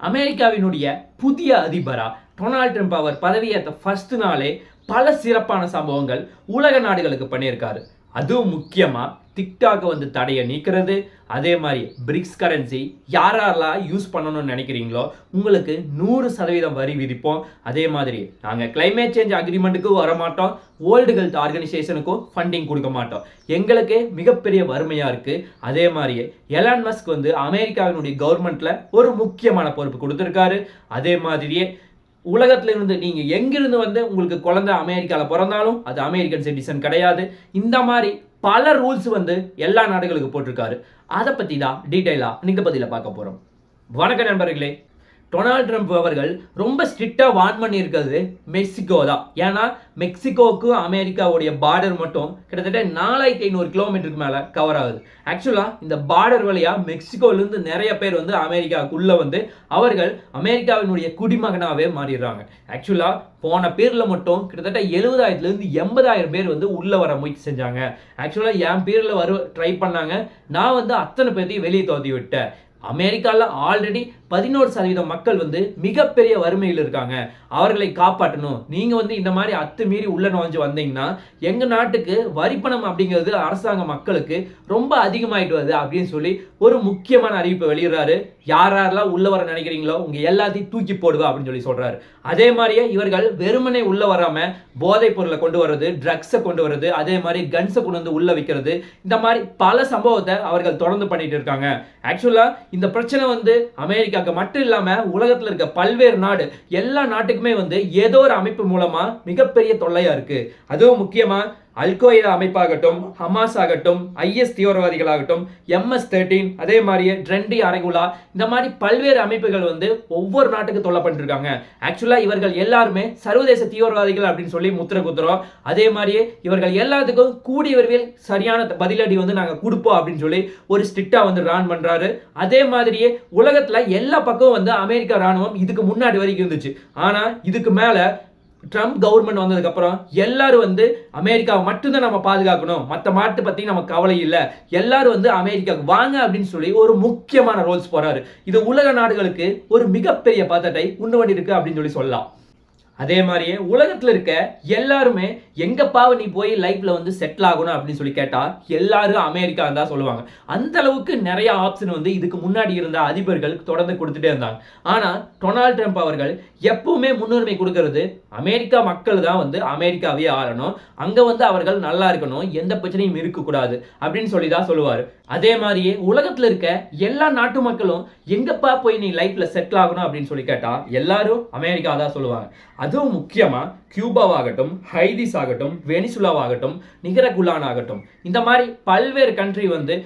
அமெரிக்காவினுடைய புதிய அதிபரா Donald Trump அவர் பதவியேற்ற ஃபர்ஸ்ட் நாளே பல சிறப்பான சம்பவங்கள் உலக நாடுகளுக்கு பண்ணியிருக்காரு. அதுவும் முக்கியமாக டிக்டாக்கை வந்து தடையை நீக்கிறது. அதே மாதிரி பிரிக்ஸ் கரன்சி யாரெல்லாம் யூஸ் பண்ணணும்னு நினைக்கிறீங்களோ உங்களுக்கு நூறு சதவீதம் வரி விதிப்போம். அதே மாதிரி நாங்கள் கிளைமேட் சேஞ்ச் அக்ரிமெண்ட்டுக்கும் வர மாட்டோம் வேர்ல்டு ஹெல்த் ஆர்கனைசேஷனுக்கும் ஃபண்டிங் கொடுக்க மாட்டோம். எங்களுக்கு மிகப்பெரிய வறுமையாக இருக்குது அதே மாதிரியே எலான் மஸ்க் வந்து அமெரிக்காவினுடைய கவர்மெண்ட்டில் ஒரு முக்கியமான பொறுப்பு கொடுத்துருக்காரு. அதே மாதிரியே உலகத்துல இருந்து நீங்க எங்கிருந்து வந்து உங்களுக்கு குழந்தை அமெரிக்காவில் பிறந்தாலும் அது அமெரிக்கன் சிட்டிசன் கிடையாது. இந்த மாதிரி பல ரூல்ஸ் வந்து எல்லா நாடுகளுக்கு போட்டிருக்காரு. அதை பற்றி தான் டீட்டெயிலாக இந்த பதில பார்க்க போகிறோம் வணக்கம் நண்பர்களே. டொனால்ட் ட்ரம்ப் அவர்கள் ரொம்ப ஸ்ட்ரிக்டாக வார்ன் பண்ணியிருக்கிறது மெக்சிகோ தான். ஏன்னா மெக்சிகோவுக்கும் அமெரிக்காவுடைய பார்டர் மட்டும் கிட்டத்தட்ட நாலாயிரத்தி ஐநூறு கிலோமீட்டருக்கு மேலே கவர் ஆகுது. ஆக்சுவலாக இந்த பார்டர் வழியாக மெக்சிகோலேருந்து நிறைய பேர் வந்து அமெரிக்காவுக்குள்ளே வந்து அவர்கள் அமெரிக்காவினுடைய குடிமகனாகவே மாறிடுறாங்க. ஆக்சுவலாக போன பேரில் மட்டும் கிட்டத்தட்ட எழுபதாயிரத்துலேருந்து எண்பதாயிரம் பேர் வந்து உள்ளே வர முயற்சி செஞ்சாங்க. ஆக்சுவலாக என் பேரில் வர ட்ரை பண்ணாங்க. நான் வந்து அத்தனை பேர்த்தையும் வெளியே தோதி விட்டேன். அமெரிக்காவில் ஆல்ரெடி பதினோரு சதவீதம் மக்கள் வந்து மிகப்பெரிய வறுமையில் இருக்காங்க. அவர்களை காப்பாற்றணும். நீங்கள் வந்து இந்த மாதிரி அத்துமீறி உள்ள நுழைஞ்சு வந்தீங்கன்னா எங்கள் நாட்டுக்கு வரிப்பணம் அப்படிங்கிறது அரசாங்க மக்களுக்கு ரொம்ப அதிகமாயிட்டு வருது அப்படின்னு சொல்லி ஒரு முக்கியமான அறிவிப்பை வெளியிடுறாரு. யார் யாரெல்லாம் உள்ள வர நினைக்கிறீங்களோ உங்கள் எல்லாத்தையும் தூக்கி போடுவா அப்படின்னு சொல்லி சொல்கிறாரு அதே மாதிரியே இவர்கள் வெறுமனே உள்ள வராமல் போதைப் பொருளை கொண்டு வர்றது ட்ரக்ஸை கொண்டு வர்றது அதே மாதிரி கன்ஸை கொண்டு வந்து உள்ள வைக்கிறது இந்த மாதிரி பல சம்பவத்தை அவர்கள் தொடர்ந்து பண்ணிட்டு இருக்காங்க. ஆக்சுவலாக இந்த பிரச்சனை வந்து அமெரிக்காவுக்கு மட்டும் இல்லாமல் உலகத்தில் இருக்க பல்வேறு நாடு எல்லா நாட்டுக்குமே வந்து ஏதோ ஒரு அமைப்பு மூலமாக மிகப்பெரிய தொல்லையாக இருக்குது அதுவும் முக்கியமாக அல்கொய்தா அமைப்பாகட்டும் ஹமாஸ் ஆகட்டும் ஐஎஸ் தீவிரவாதிகளாகட்டும் எம்எஸ் தேர்ட்டீன் அதே மாதிரியே ட்ரெண்டி அரைகுலா இந்த மாதிரி பல்வேறு அமைப்புகள் வந்து ஒவ்வொரு நாட்டுக்கு தொல்லை பண்ணிருக்காங்க ஆக்சுவலாக இவர்கள் எல்லாருமே சர்வதேச தீவிரவாதிகள் அப்படின்னு சொல்லி முத்திர குத்துறோம். அதே மாதிரியே இவர்கள் எல்லாத்துக்கும் கூடிய விரைவில் சரியான பதிலடி வந்து நாங்கள் கொடுப்போம் அப்படின்னு சொல்லி ஒரு ஸ்ட்ரிக்டாக வந்து ரான் பண்ணுறாரு அதே மாதிரியே உலகத்தில் எல்லா பக்கமும் வந்து அமெரிக்கா ராணுவம் இதுக்கு முன்னாடி வரைக்கும் இருந்துச்சு. ஆனால் இதுக்கு மேலே ட்ரம்ப் கவர்மெண்ட் வந்ததுக்கப்புறம் எல்லாரும் வந்து அமெரிக்காவை மட்டும்தான் நம்ம பாதுகாக்கணும். மற்ற மாட்டு பற்றி நமக்கு கவலை இல்லை. எல்லாரும் வந்து அமெரிக்காவுக்கு வாங்க அப்படின்னு சொல்லி ஒரு முக்கியமான ரோல்ஸ் போறாரு. இது உலக நாடுகளுக்கு ஒரு மிகப்பெரிய பதட்டை உண்டு பண்ணியிருக்கு அப்படின்னு சொல்லி சொல்லலாம். அதே மாதிரியே உலகத்தில் இருக்க எல்லாருமே எங்கப்பாவை நீ போய் லைஃப்பில் வந்து செட்டில் ஆகணும் அப்படின்னு சொல்லி கேட்டால் எல்லாரும் அமெரிக்கா தான் சொல்லுவாங்க. அந்த அளவுக்கு நிறைய ஆப்ஷன் வந்து இதுக்கு முன்னாடி இருந்த அதிபர்கள் தொடர்ந்து கொடுத்துட்டே இருந்தாங்க. ஆனால் டொனால்ட் ட்ரம்ப் அவர்கள் எப்பவுமே முன்னுரிமை கொடுக்கறது அமெரிக்கா மக்கள் தான் வந்து அமெரிக்காவே ஆளணும். அங்கே வந்து அவர்கள் நல்லா இருக்கணும். எந்த பிரச்சனையும் இருக்கக்கூடாது அப்படின்னு சொல்லி தான் சொல்லுவார். அதே மாதிரியே உலகத்தில் இருக்க எல்லா நாட்டு மக்களும் எங்கப்பா போய் நீ லைஃப்பில் செட்டில் ஆகணும் அப்படின்னு சொல்லி கேட்டால் எல்லாரும் அமெரிக்கா தான் சொல்லுவாங்க. அதுவும் முக்கியமாக கியூபாவாகட்டும் ஹைதிஸ் ஆகட்டும் வெனிசுலாவாகட்டும் நிகரகுலான் ஆகட்டும் இந்த மாதிரி பல்வேறு கண்ட்ரி வந்து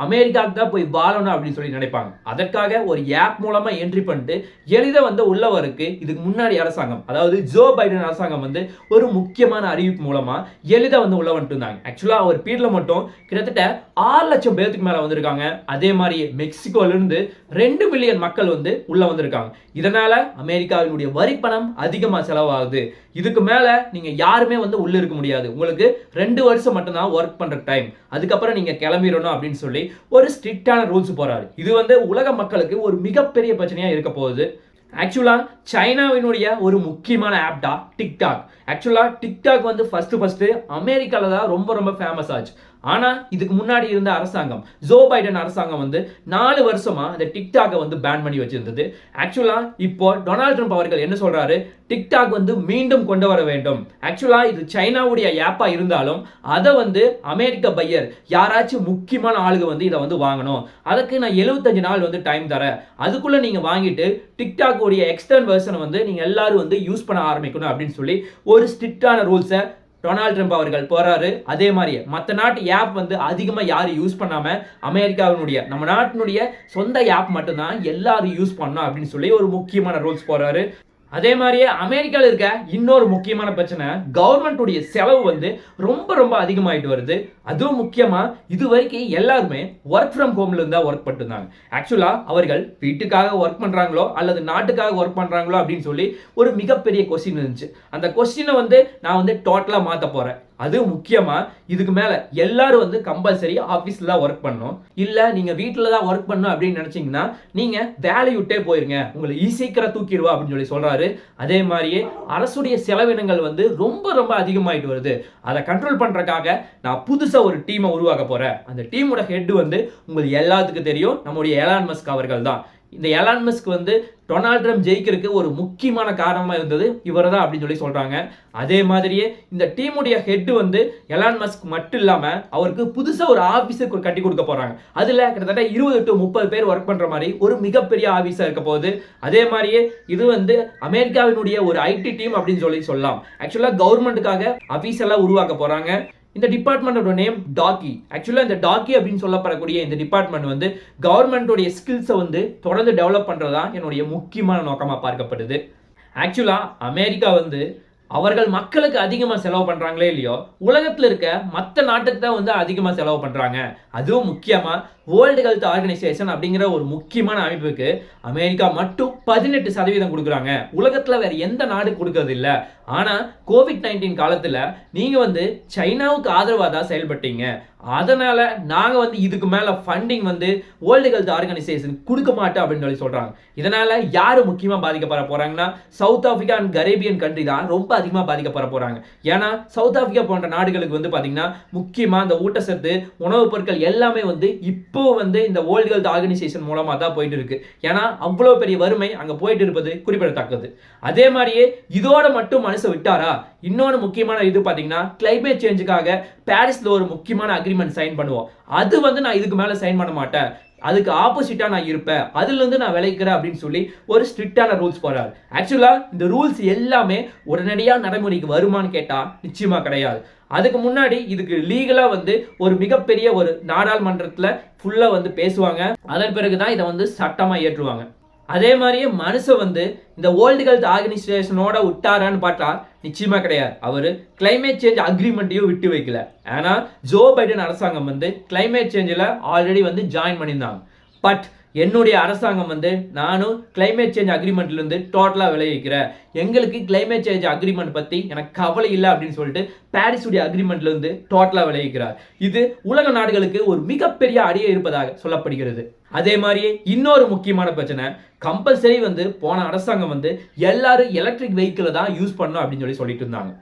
அமெரிக்காவுக்கு தான் போய் வாழணும் அப்படின்னு சொல்லி நினைப்பாங்க. அதற்காக ஒரு ஆப் மூலமாக என்ட்ரி பண்ணிட்டு எளிதாக வந்து உள்ளவருக்கு இதுக்கு முன்னாடி அரசாங்கம் அதாவது ஜோ பைடன் அரசாங்கம் வந்து ஒரு முக்கியமான அறிவிப்பு மூலமாக எளிதாக வந்து உள்ள வந்துட்டு இருந்தாங்க ஆக்சுவலாக அவர் பீரியடில் மட்டும் கிட்டத்தட்ட ஆறு லட்சம் பேர்த்துக்கு மேலே வந்திருக்காங்க. அதே மாதிரி மெக்சிகோலேருந்து ரெண்டு மில்லியன் மக்கள் வந்து உள்ளே வந்திருக்காங்க. இதனால் அமெரிக்காவினுடைய வரி பணம் அதிகமாக செலவாகுது. இதுக்கு மேலே நீங்கள் யாருமே வந்து உள்ளே இருக்க முடியாது. உங்களுக்கு ரெண்டு வருஷம் மட்டும்தான் ஒர்க் பண்ணுற டைம் அதுக்கப்புறம் நீங்கள் கிளம்பிடணும் அப்படின்னு சொல்லி ஒரு ஸ்ட்ரிக்டான ரூல்ஸ் போகிறாரு இது வந்து உலக மக்களுக்கு ஒரு மிகப்பெரிய பிரச்சனையாக இருக்க போகுது. ஆக்சுவலாக சைனாவினுடைய ஒரு முக்கியமான ஆப் தான் டிக்டாக் ஆக்சுவலா டிக்டாக் வந்து ஃபஸ்ட்டு ஃபஸ்ட்டு அமெரிக்காவில் தான் ரொம்ப ரொம்ப ஃபேமஸ் ஆச்சு. ஆனால் இதுக்கு முன்னாடி இருந்த அரசாங்கம் ஜோ பைடன் அரசாங்கம் வந்து நாலு வருஷமாக அந்த டிக்டாக்கை வந்து பேன் பண்ணி வச்சிருந்தது. ஆக்சுவலாக இப்போ டொனால்ட் ட்ரம்ப் அவர்கள் என்ன சொல்கிறாரு டிக்டாக் வந்து மீண்டும் கொண்டு வர வேண்டும். ஆக்சுவலாக இது சைனாவுடைய ஆப்பாக இருந்தாலும் அதை வந்து அமெரிக்க பையர் யாராச்சும் முக்கியமான ஆளுங்க வந்து இதை வந்து வாங்கணும். அதுக்கு நான் எழுபத்தஞ்சு நாள் வந்து டைம் தரேன். அதுக்குள்ளே நீங்கள் வாங்கிட்டு டிக்டாக் உடைய எக்ஸ்டர்ன் வெர்ஷனை வந்து நீங்கள் எல்லாரும் வந்து யூஸ் பண்ண ஆரம்பிக்கணும் அப்படின்னு சொல்லி ஒரு ஸ்ட்ரிக்டான ரூல்ஸை டொனால்ட் ட்ரம்ப் அவர்கள் போறாரு. அதே மாதிரியே மற்ற நாட்டு ஆப் வந்து அதிகமாக யாரும் யூஸ் பண்ணாம அமெரிக்காவினுடைய நம்ம நாட்டினுடைய சொந்த ஆப் மட்டும்தான் எல்லாரும் யூஸ் பண்ணணும் அப்படின்னு சொல்லி ஒரு முக்கியமான ரூல்ஸ் போறாரு. அதே மாதிரியே அமெரிக்காவில் இருக்க இன்னொரு முக்கியமான பிரச்சனை கவர்மெண்ட்டுடைய செலவு வந்து ரொம்ப ரொம்ப அதிகமாயிட்டு வருது. அதுவும் முக்கியமாக இது வரைக்கும் எல்லாருமே ஒர்க் ஃப்ரம் ஹோம்ல இருந்தால் ஒர்க் பண்ணிருந்தாங்க ஆக்சுவலாக அவர்கள் வீட்டுக்காக ஒர்க் பண்ணுறாங்களோ அல்லது நாட்டுக்காக ஒர்க் பண்ணுறாங்களோ அப்படின்னு சொல்லி ஒரு மிகப்பெரிய கொஸ்டின் இருந்துச்சு. அந்த கொஸ்டினை வந்து நான் வந்து டோட்டலாக மாற்ற போகிறேன் அதுவும் முக்கியமாக இதுக்கு மேலே எல்லாரும் வந்து கம்பல்சரி ஆஃபீஸில் தான் ஒர்க் பண்ணணும். இல்லை நீங்கள் வீட்டில் தான் ஒர்க் பண்ணணும் அப்படின்னு நினச்சிங்கன்னா நீங்கள் வேலையை விட்டே போயிருங்க. உங்களை சீக்கிரம் தூக்கிடுவா அப்படின்னு சொல்லி சொல்கிறாரு அதே மாதிரியே அரசுடைய செலவினங்கள் வந்து ரொம்ப ரொம்ப அதிகமாயிட்டு வருது. அதை கண்ட்ரோல் பண்ணுறக்காக நான் புதுசாக ஒரு டீமை உருவாக்க போகிறேன் அந்த டீமோட ஹெட் வந்து உங்களுக்கு எல்லாத்துக்கும் தெரியும். நம்முடைய எலான் மஸ்க் அவர்கள் தான். இந்த எலான் மஸ்க் வந்து டொனால்ட் ட்ரம்ப் ஜெயிக்கிறதுக்கு ஒரு முக்கியமான காரணமாக இருந்தது. இவர் தான் அப்படின்னு சொல்லி சொல்கிறாங்க அதே மாதிரியே இந்த டீமுடைய ஹெட் வந்து எலான் மஸ்க் மட்டும் இல்லாமல் அவருக்கு புதுசாக ஒரு ஆஃபீஸை கட்டி கொடுக்க போகிறாங்க அதில் கிட்டத்தட்ட இருபது டு முப்பது பேர் ஒர்க் பண்ணுற மாதிரி ஒரு மிகப்பெரிய ஆஃபீஸாக இருக்க போகுது. அதே மாதிரியே இது வந்து அமெரிக்காவினுடைய ஒரு ஐடி டீம் அப்படின்னு சொல்லி சொல்லலாம். ஆக்சுவலாக கவர்மெண்ட்டுக்காக ஆஃபீஸ் எல்லாம் உருவாக்க போகிறாங்க இந்த டிபார்ட்மெண்ட்டோட நேம் டாக்கி ஆக்சுவலாக இந்த டாக்கி அப்படின்னு சொல்லப்படக்கூடிய இந்த டிபார்ட்மெண்ட் வந்து கவர்மெண்ட்டோடைய ஸ்கில்ஸை வந்து தொடர்ந்து டெவலப் பண்ணுறது தான் என்னுடைய முக்கியமான நோக்கமாக பார்க்கப்படுது. ஆக்சுவலாக அமெரிக்கா வந்து அவர்கள் மக்களுக்கு அதிகமாக செலவு பண்ணுறாங்களே இல்லையோ உலகத்தில் இருக்க மற்ற நாட்டுக்கு தான் வந்து அதிகமாக செலவு பண்ணுறாங்க அதுவும் முக்கியமாக வேர்ல்டு ஹெல்த் ஆர்கனைசேஷன் அப்படிங்கிற ஒரு முக்கியமான அமைப்புக்கு அமெரிக்கா மட்டும் பதினெட்டு சதவீதம் கொடுக்குறாங்க. உலகத்தில் வேற எந்த நாடு கொடுக்கறது இல்லை. ஆனால் கோவிட் நைன்டீன் காலத்தில் நீங்கள் வந்து சைனாவுக்கு ஆதரவாக தான் செயல்பட்டீங்க. அதனால் நாங்கள் வந்து இதுக்கு மேலே ஃபண்டிங் வந்து வேர்ல்டு ஹெல்த் ஆர்கனைசேஷன் கொடுக்க மாட்டோம் அப்படின்னு சொல்லி சொல்கிறாங்க இதனால் யார் முக்கியமாக பாதிக்கப்பட போகிறாங்கன்னா South Africa and Caribbean country தான் ரொம்ப அதிகமாக பாதிக்கப்பட போகிறாங்க ஏன்னா சவுத் ஆஃப்ரிக்கா போன்ற நாடுகளுக்கு வந்து பார்த்திங்கன்னா முக்கியமாக அந்த ஊட்டச்சத்து உணவுப் பொருட்கள் எல்லாமே வந்து இப்போ வந்து இந்த வேர்ல்டு ஹெல்த் ஆர்கனைசேஷன் மூலமாக தான் போயிட்டு இருக்கு ஏன்னா அவ்வளோ பெரிய வறுமை அங்கே போயிட்டு இருப்பது குறிப்பிடத்தக்கது. அதே மாதிரியே இதோட மட்டும் மனசை விட்டாரா? இன்னொன்று முக்கியமான இது பார்த்தீங்கன்னா கிளைமேட் சேஞ்சுக்காக பாரிஸில் ஒரு முக்கியமான அக்ரிமெண்ட் சைன் பண்ணுவோம். அது வந்து நான் இதுக்கு மேலே சைன் பண்ண மாட்டேன். அதுக்கு ஆப்போசிட்டாக நான் இருப்பேன். அதுலேருந்து நான் விளைக்கிறேன் அப்படின்னு சொல்லி ஒரு ஸ்ட்ரிக்டான ரூல்ஸ் போடுறாரு. ஆக்சுவலாக இந்த ரூல்ஸ் எல்லாமே உடனடியாக நடைமுறைக்கு வருமான்னு கேட்டால் நிச்சயமாக கிடையாது. அதுக்கு முன்னாடி இதுக்கு லீகலாக வந்து ஒரு மிகப்பெரிய ஒரு நாடாளுமன்றத்தில் ஃபுல்லாக வந்து பேசுவாங்க. அதன் பிறகு தான் இதை வந்து சட்டமாக ஏற்றுவாங்க அதே மாதிரியே மனுஷன் வந்து இந்த வேர்ல்டு ஹெல்த் ஆர்கனைசேஷனோட விட்டாரான்னு பார்த்தா நிச்சயமா கிடையாது. அவர் கிளைமேட் சேஞ்ச் அக்ரிமெண்ட்டையும் விட்டு வைக்கல. ஏன்னா ஜோ பைடன் அரசாங்கம் வந்து கிளைமேட் சேஞ்சில் ஆல்ரெடி வந்து ஜாயின் பண்ணியிருந்தாங்க. பட் என்னுடைய அரசாங்கம் வந்து நானும் கிளைமேட் சேஞ்ச் அக்ரிமெண்ட்லேருந்து டோட்டலாக விளைவிக்கிறேன். எங்களுக்கு கிளைமேட் சேஞ்ச் அக்ரிமெண்ட் பற்றி எனக்கு கவலை இல்லை அப்படின்னு சொல்லிட்டு பாரிஸுடைய அக்ரிமெண்ட்லேருந்து டோட்டலாக விளைவிக்கிறார். இது உலக நாடுகளுக்கு ஒரு மிகப்பெரிய அடியை இருப்பதாக சொல்லப்படுகிறது. அதே மாதிரியே இன்னொரு முக்கியமான பிரச்சனை கம்பல்சரி வந்து போன அரசாங்கம் வந்து எல்லாரும் எலக்ட்ரிக் வெஹிக்கிளை தான் யூஸ் பண்ணணும் அப்படின்னு சொல்லி சொல்லிட்டு இருந்தாங்க.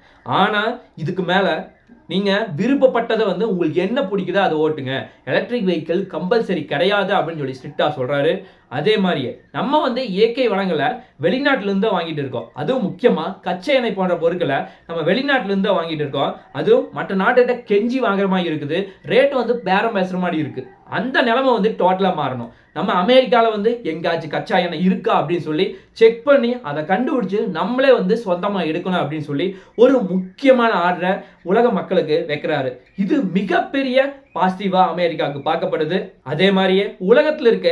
ஆனால் இதுக்கு மேலே நீங்கள் விருப்பப்பட்டதை வந்து உங்களுக்கு என்ன பிடிக்குதோ அதை ஓட்டுங்க. எலக்ட்ரிக் வெஹிக்கிள் கம்பல்சரி கிடையாது அப்படின்னு சொல்லி ஸ்ட்ரிக்டாக சொல்கிறாரு அதே மாதிரியே நம்ம வந்து இயற்கை வளங்களை வெளிநாட்டிலேருந்து வாங்கிட்டு இருக்கோம். அதுவும் முக்கியமாக கச்சை எண்ணெய் போன்ற பொருட்களை நம்ம வெளிநாட்டிலிருந்து வாங்கிட்டு இருக்கோம். அதுவும் மற்ற நாட்டுகிட்ட கெஞ்சி வாங்குற மாதிரி இருக்குது. ரேட் வந்து பேரம் பேசுகிற மாதிரி இருக்குது அந்த நிலைமை வந்து டோட்டலாக மாறணும். நம்ம அமெரிக்காவில் வந்து எங்காச்சும் கச்சா எண்ணெய் இருக்கா அப்படின்னு சொல்லி செக் பண்ணி அதை கண்டுபிடிச்சி நம்மளே வந்து சொந்தமாக எடுக்கணும் அப்படின்னு சொல்லி ஒரு முக்கியமான ஆர்டரை உலக மக்களுக்கு வைக்கிறாரு. இது மிகப்பெரிய பாசிட்டிவா அமெரிக்காவுக்கு பார்க்கப்படுது. அதே மாதிரியே உலகத்தில் இருக்க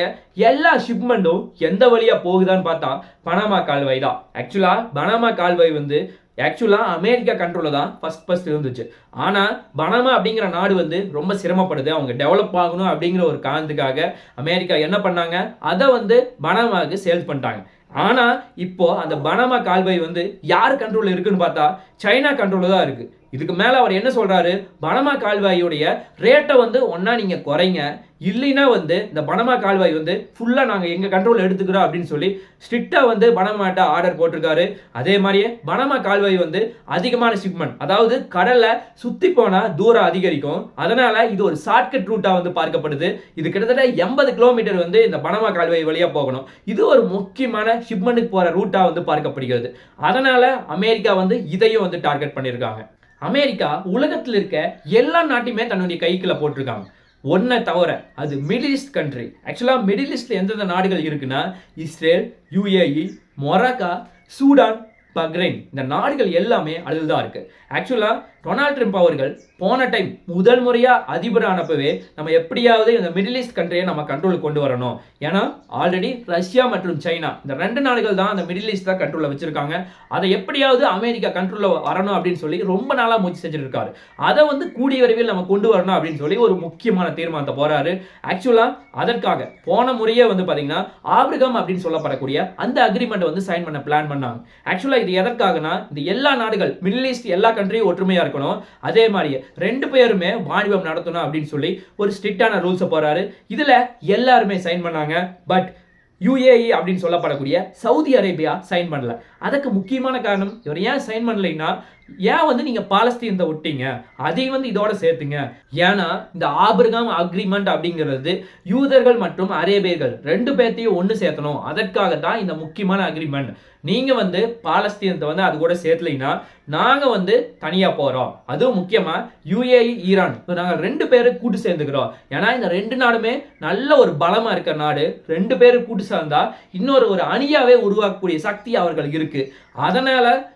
எல்லா ஷிப்மெண்ட்டும் எந்த வழியா போகுதான்னு பார்த்தா பனாமா கால்வாய் தான். ஆக்சுவலா பனாமா கால்வாய் வந்து ஆக்சுவலாக அமெரிக்கா கண்ட்ரோலில் தான் ஃபஸ்ட் ஃபஸ்ட் இருந்துச்சு. ஆனால் பனாமா அப்படிங்கிற நாடு வந்து ரொம்ப சிரமப்படுது. அவங்க டெவலப் ஆகணும் அப்படிங்கிற ஒரு காரணத்துக்காக அமெரிக்கா என்ன பண்ணாங்க? அதை வந்து பனாமாவுக்கு சேல்ஸ் பண்ணிட்டாங்க. ஆனால் இப்போ அந்த பனாமா கால்வாய் வந்து யார் கண்ட்ரோலில் இருக்குன்னு பார்த்தா சைனா கண்ட்ரோலில் தான் இருக்குது இதுக்கு மேலே அவர் என்ன சொல்கிறாரு பனமா கால்வாயுடைய ரேட்டை வந்து ஒன்றா நீங்கள் குறைங்க. இல்லைன்னா வந்து இந்த பனமா கால்வாய் வந்து ஃபுல்லாக நாங்கள் எங்கள் கண்ட்ரோல் எடுத்துக்கிறோம் அப்படின்னு சொல்லி ஸ்ட்ரிக்டாக வந்து பனமாட்ட ஆர்டர் போட்டிருக்காரு. அதே மாதிரியே பனமா கால்வாய் வந்து அதிகமான ஷிப்மெண்ட் அதாவது கடலை சுற்றி போனால் தூரம் அதிகரிக்கும். அதனால் இது ஒரு ஷார்ட்கட் ரூட்டாக வந்து பார்க்கப்படுது. இது கிட்டத்தட்ட எண்பது கிலோமீட்டர் வந்து இந்த பனமா கால்வாய் வழியாக போகணும். இது ஒரு முக்கியமான ஷிப்மெண்ட்டுக்கு போகிற ரூட்டாக வந்து பார்க்கப்படுகிறது. அதனால் அமெரிக்கா வந்து இதையும் வந்து டார்கெட் பண்ணியிருக்காங்க. அமெரிக்கா உலகத்தில் இருக்க எல்லா நாட்டையுமே தன்னுடைய கைக்குள்ள போட்டிருக்காங்க. ஒன்றை தவிர அது மிடில் ஈஸ்ட் கண்ட்ரி ஆக்சுவலாக மிடில் ஈஸ்டில் எந்தெந்த நாடுகள் இருக்குன்னா Israel UAE Morocco Sudan Bahrain இந்த நாடுகள் எல்லாமே அதில் தான் இருக்குது ஆக்சுவலாக டொனால்ட் ட்ரம்ப் அவர்கள் போன டைம் முதல் முறையாக அதிபர் ஆனப்பவே நம்ம எப்படியாவது இந்த மிடில் ஈஸ்ட் கண்ட்ரியை நம்ம கண்ட்ரோலுக்கு கொண்டு வரணும். ஏன்னா ஆல்ரெடி ரஷ்யா மற்றும் சைனா இந்த ரெண்டு நாடுகள் தான் அந்த மிடில் ஈஸ்ட் தான் கண்ட்ரோலில் வச்சுருக்காங்க. அதை எப்படியாவது அமெரிக்கா கண்ட்ரோலில் வரணும் அப்படின்னு சொல்லி ரொம்ப நாளாக முயற்சி செஞ்சுருக்காரு. அதை வந்து கூடிய விரைவில் நம்ம கொண்டு வரணும் அப்படின்னு சொல்லி ஒரு முக்கியமான தீர்மானத்தை போகிறாரு ஆக்சுவலாக அதற்காக போன முறையே வந்து பார்த்தீங்கன்னா ஆப்ரிகம் அப்படின்னு சொல்லப்படக்கூடிய அந்த அக்ரிமெண்ட் வந்து சைன் பண்ண பிளான் பண்ணாங்க. ஆக்சுவலாக இது எதற்காகனா இந்த எல்லா நாடுகள் மிடில் ஈஸ்ட் எல்லா கண்ட்ரியும் ஒற்றுமையாக இருக்கும் இருக்கணும். அதே மாதிரி ரெண்டு பேருமே வாணிபம் நடத்தணும் அப்படின்னு சொல்லி ஒரு ஸ்ட்ரிக்டான ரூல்ஸை போறாரு. இதுல எல்லாருமே சைன் பண்ணாங்க. பட் யூஏஇ அப்படின்னு சொல்லப்படக்கூடிய சவுதி அரேபியா சைன் பண்ணல. அதுக்கு முக்கியமான காரணம் இவர் ஏன் சைன் பண்ணலைன்னா ஏன் வந்து நீங்க பாலஸ்தீனத்தை விட்டீங்க? அதையும் வந்து இதோட சேர்த்துங்க. ஏன்னா இந்த ஆபிரகாம் அக்ரிமெண்ட் அப்படிங்கிறது யூதர்கள் மற்றும் அரேபியர்கள் ரெண்டு பேர்த்தையும் ஒன்று சேர்த்தணும். அதற்காக தான் இந்த முக்கியமான அக்ரிமெண்ட் நீங்க வந்து பாலஸ்தீனத்தை வந்து அது கூட சேர்த்தலைன்னா நாங்க வந்து தனியா போறோம். அதுவும் முக்கியமா யூஏஇ ஈரான். இப்ப நாங்க ரெண்டு பேரும் கூட்டு சேர்ந்துக்கிறோம். ஏன்னா இந்த ரெண்டு நாடுமே நல்ல ஒரு பலமா இருக்க நாடு. ரெண்டு பேரும் கூட்டு சேர்ந்தா இன்னொரு ஒரு அணியாவே உருவாக்கக்கூடிய சக்தி அவர்கள் இருக்கு. அதனால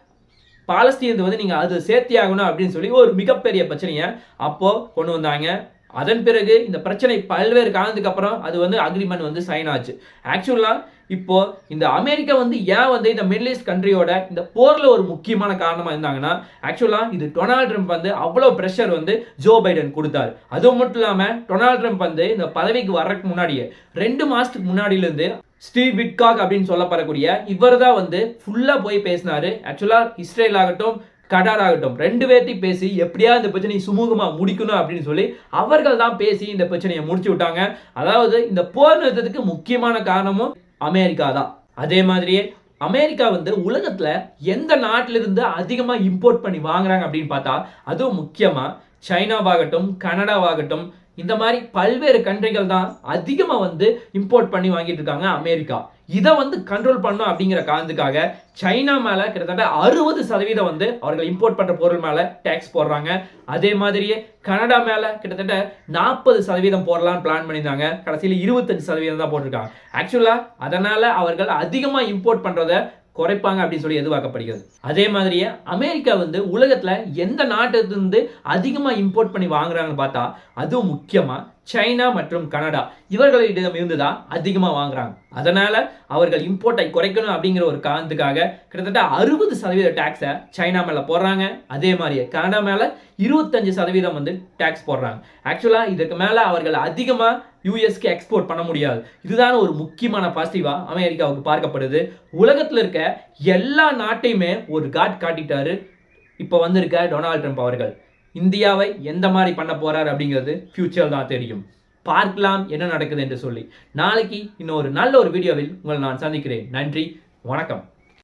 பாலஸ்தீனத்தை வந்து நீங்கள் அது சேர்த்தியாகணும் அப்படின்னு சொல்லி ஒரு மிகப்பெரிய பிரச்சனையை அப்போது கொண்டு வந்தாங்க. அதன் பிறகு இந்த பிரச்சனை பல்வேறு காலத்துக்கு அப்புறம் அது வந்து அக்ரிமெண்ட் வந்து சைன் ஆச்சு. ஆக்சுவலா இப்போ இந்த அமெரிக்கா வந்து ஏன் வந்து இந்த மிடில் ஈஸ்ட் கண்ட்ரியோட இந்த போரில் ஒரு முக்கியமான காரணமாக இருந்தாங்கன்னா ஆக்சுவலாக இது டொனால்ட் ட்ரம்ப் வந்து அவ்வளோ ப்ரெஷர் வந்து ஜோ பைடன் கொடுத்தாரு. அது மட்டும் இல்லாமல் டொனால்ட் ட்ரம்ப் வந்து இந்த பதவிக்கு வர்றதுக்கு முன்னாடியே ரெண்டு மாதத்துக்கு முன்னாடியிலேருந்து ஸ்டீவ் விட்காக் அப்படின்னு சொல்லப்படக்கூடிய இவர் தான் வந்து ஃபுல்லாக போய் பேசினாரு. ஆக்சுவலாக இஸ்ரேல் ஆகட்டும் கடார் ஆகட்டும் ரெண்டு பேர்த்தையும் பேசி எப்படியா இந்த பிரச்சனையை சுமூகமாக முடிக்கணும் அப்படின்னு சொல்லி அவர்கள் தான் பேசி இந்த பிரச்சனையை முடிச்சு விட்டாங்க. அதாவது இந்த போர் நிறுத்தத்துக்கு முக்கியமான காரணமும் அமெரிக்கா தான். அதே மாதிரியே அமெரிக்கா வந்து உலகத்தில் எந்த நாட்டில இருந்து இம்போர்ட் பண்ணி வாங்குறாங்க அப்படின்னு பார்த்தா அதுவும் முக்கியமாக சைனாவாகட்டும் கனடாவாகட்டும் இந்த மாதிரி பல்வேறு கண்ட்ரிகள் தான் அதிகமாக வந்து இம்போர்ட் பண்ணி வாங்கிட்டு இருக்காங்க அமெரிக்கா. இதை வந்து கண்ட்ரோல் பண்ணும் அப்படிங்கிற காரணத்துக்காக சைனா மேலே கிட்டத்தட்ட அறுபது சதவீதம் வந்து அவர்கள் இம்போர்ட் பண்ணுற பொருள் மேலே டேக்ஸ் போடுறாங்க. அதே மாதிரியே கனடா மேலே கிட்டத்தட்ட நாற்பது சதவீதம் போடலாம்னு பிளான் பண்ணியிருந்தாங்க. கடைசியில் இருபத்தஞ்சு சதவீதம் தான் போட்டிருக்காங்க. ஆக்சுவலாக அதனால் அவர்கள் அதிகமாக இம்போர்ட் பண்ணுறத குறைப்பாங்க அப்படின்னு சொல்லி எதிர்பார்க்கப்படுகிறது. அதே மாதிரியே அமெரிக்கா வந்து உலகத்தில் எந்த நாட்டிலிருந்து அதிகமாக இம்போர்ட் பண்ணி வாங்குறாங்கன்னு பார்த்தா அதுவும் முக்கியமாக சைனா மற்றும் கனடா. இவர்களிடம் இருந்து தான் அதிகமாக வாங்குறாங்க. அதனால் அவர்கள் இம்போர்ட்டை குறைக்கணும் அப்படிங்கிற ஒரு காரணத்துக்காக கிட்டத்தட்ட அறுபது சதவீத டேக்ஸை சைனா மேலே போடுறாங்க. அதே மாதிரியே கனடா மேலே இருபத்தஞ்சு சதவீதம் வந்து டேக்ஸ் போடுறாங்க. ஆக்சுவலாக இதுக்கு மேலே அவர்கள் அதிகமாக யூஎஸ்க்கு எக்ஸ்போர்ட் பண்ண முடியாது. இதுதான் ஒரு முக்கியமான பாசிட்டிவாக அமெரிக்காவுக்கு பார்க்கப்படுது. உலகத்தில் இருக்க எல்லா நாட்டையுமே ஒரு காட் காட்டிட்டாரு. இப்போ வந்திருக்க டொனால்ட் ட்ரம்ப் அவர்கள். இந்தியாவை எந்த மாதிரி பண்ண போகிறார் அப்படிங்கிறது ஃப்யூச்சர் தான் தெரியும். பார்க்கலாம் என்ன நடக்குது என்று சொல்லி. நாளைக்கு இன்னொரு நல்ல ஒரு வீடியோவில் உங்களை நான் சந்திக்கிறேன். நன்றி வணக்கம்.